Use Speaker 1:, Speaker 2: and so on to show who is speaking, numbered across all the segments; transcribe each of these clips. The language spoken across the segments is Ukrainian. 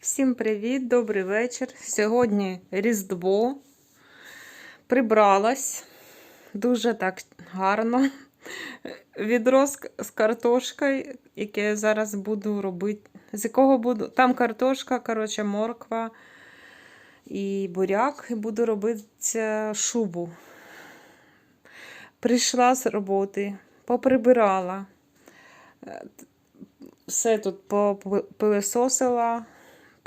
Speaker 1: Всім привіт, добрий вечір. Сьогодні Різдво. Прибралась дуже так гарно. Відро з картошкою, яке я зараз буду робити. З якого буду. Там картошка, коротше, морква і буряк, і буду робити е, шубу. Прийшла з роботи, поприбирала. Е, Все тут попилисосила, по,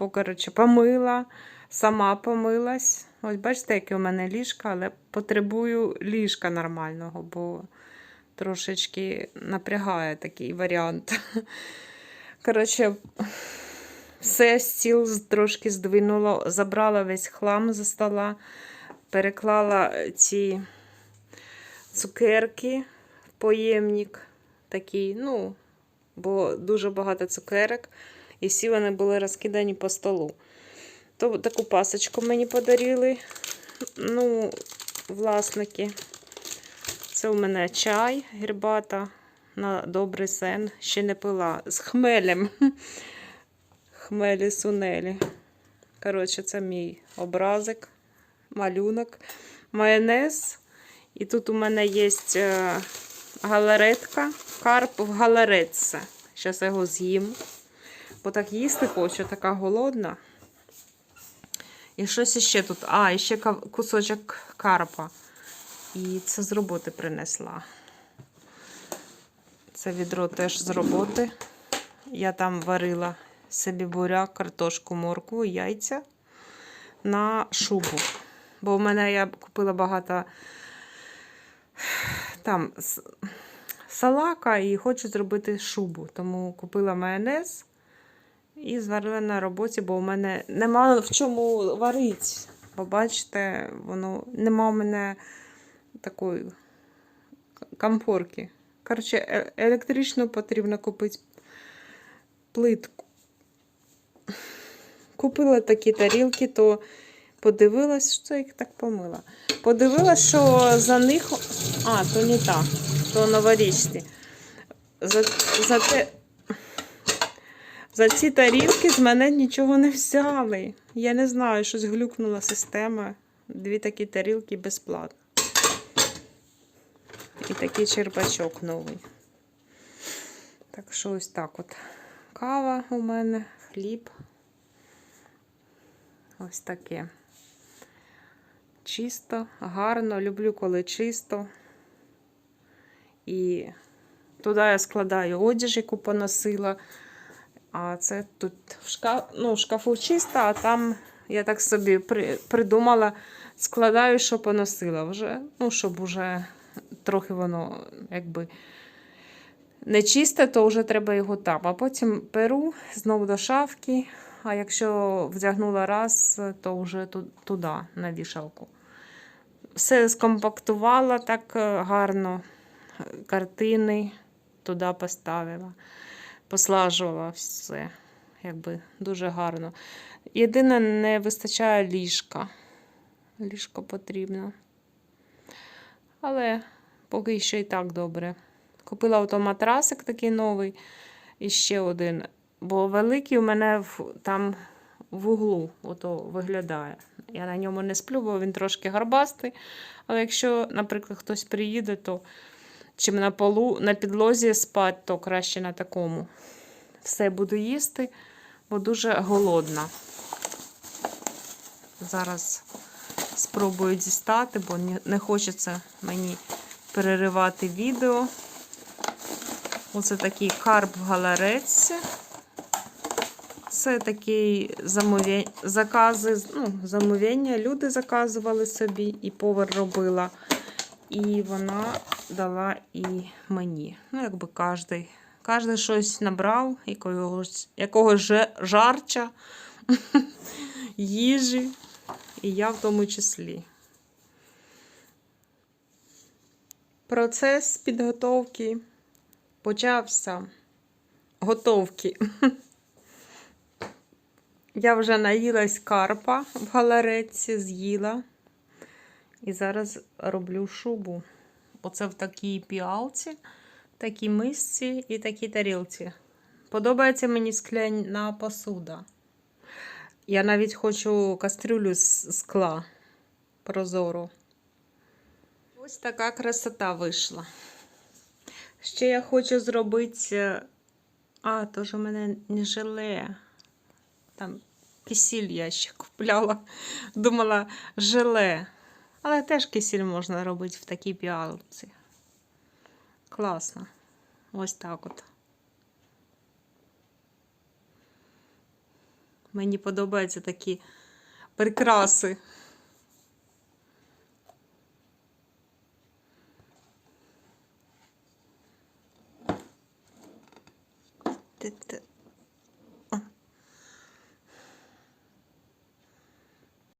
Speaker 1: коротше, помила, сама помилась. Ось бачите, яке у мене ліжка, але потребую ліжка нормального, бо трошечки напрягає такий варіант. Коротше, все, стіл трошки здвинула, забрала весь хлам за стола, переклала ці цукерки поємник такий, ну, бо дуже багато цукерок, і всі вони були розкидані по столу. То таку пасочку мені подарили. Ну, власники. Це у мене чай, гірбата на добрий сен. Ще не пила. З хмелем. Хмелі сунелі. Коротше, це мій образик, малюнок, майонез. І тут у мене є е, галаретка, карп в галаретці. Зараз я його з'їм. Бо так їсти хочу, така голодна. І щось іще тут. А, ще кусочок карпа. І це з роботи принесла. Це відро теж з роботи. Я там варила собі буряк, картошку, моркву, яйця на шубу. Бо в мене я купила багато там салака і хочу зробити шубу. Тому купила майонез і зварила на роботі, бо у мене нема в чому варити. Бо бачите, воно нема у мене такої комфорки. Коротше, е- електрично потрібно купити плитку. Купила такі тарілки, то подивилась, що їх так помила. Подивилась, що за них. А, то не так, то новорічні. За, за, те... за ці тарілки з мене нічого не взяли. Я не знаю, щось глюкнула система. Дві такі тарілки безплатно. І такий черпачок новий. Так що ось так от. Кава у мене, хліб. Ось таке. Чисто, гарно, люблю, коли чисто. І туди я складаю одяг, яку поносила. А це тут в шкаф, ну, в шкафу чисто, а там я так собі при, придумала, складаю, що поносила вже. Ну, щоб уже трохи воно якби не чисте, то вже треба його там. А потім перу знову до шафки. А якщо вдягнула раз, то вже туди, на вішалку. Все скомпактувала так е, гарно, картини туди поставила, послажувала все, якби дуже гарно. Єдине, не вистачає ліжка. Ліжко потрібно. Але поки що і так добре. Купила автоматрасик такий новий і ще один. Бо великий у мене в, там в углу ото виглядає. Я на ньому не сплю, бо він трошки гарбастий. Але якщо, наприклад, хтось приїде, то чим на полу, на підлозі спати, то краще на такому. Все буду їсти, бо дуже голодна. Зараз спробую дістати, бо не хочеться мені переривати відео. Оце такий карп в галареці. Це такі замовлення, закази, ну, замовлення. Люди заказували собі, і повар робила. І вона дала і мені. Ну, якби кожен. Кожен щось набрав, якогось, якогось жарча, їжі. І я в тому числі. Процес підготовки почався. Готовки. Я вже наїлась карпа в галареці, з'їла. І зараз роблю шубу. Оце в такій піалці, такій мисці і такій тарілці. Подобається мені скляна посуда. Я навіть хочу кастрюлю з скла прозору. Ось така красота вийшла. Ще я хочу зробити. е, А, то ж у мене не желе. Там кисіль я ще купляла. Думала, желе. Але теж кисіль можна робити в такій піалці. Класно. Ось так от. Мені подобаються такі прикраси. Ти- ти-